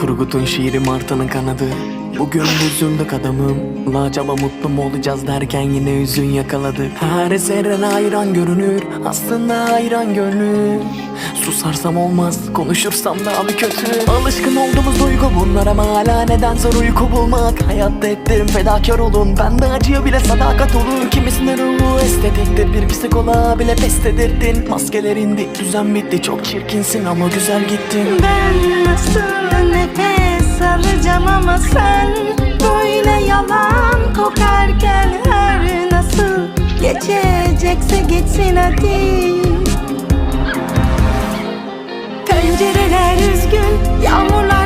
Turgut'un şiiri Martı'nın kanadı. Bugün üzüldük adamım Lacaba mutlu mu olacağız derken yine üzün yakaladı. Her zerren ayran görünür. Aslında ayran gönlü Susarsam olmaz Konuşursam daha bir kötü. Alışkın olduğumuz duygu bunlar ama hala neden zor uyku bulmak? Hayatta ettirim fedakar olun Ben de acıya bile sadakat olur Kimisinin ruhu estetiktir Bir psikoloğa bile pes edirdin Maskeler indi düzen bitti Çok çirkinsin ama güzel gittin. Ben nasıl nefes alacağım ama sen Böyle yalan kokarken her nasıl Geçecekse geçsin hadi 要么来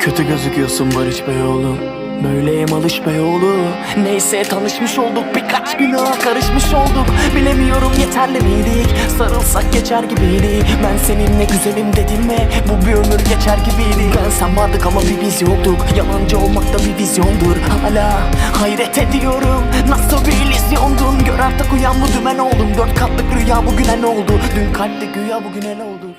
Kötü gözüküyorsun Barış Beyoğlu. Böyleyim alış Beyoğlu. Neyse tanışmış olduk. Birkaç günah karışmış olduk. Bilemiyorum yeterli miydik? Sarılsak geçer gibiydi. Ben seninle güzelim dedim ve Bu bir ömür geçer gibiydi. Ben sen vardık ama bir biz yoktuk Yalancı olmak da bir vizyondur. Hala hayret ediyorum. Nasıl bir illüzyondun Gör artık uyan bu dümen oldum. Dört katlık rüya bugüne ne oldu? Dün kalpte güya bugüne ne oldu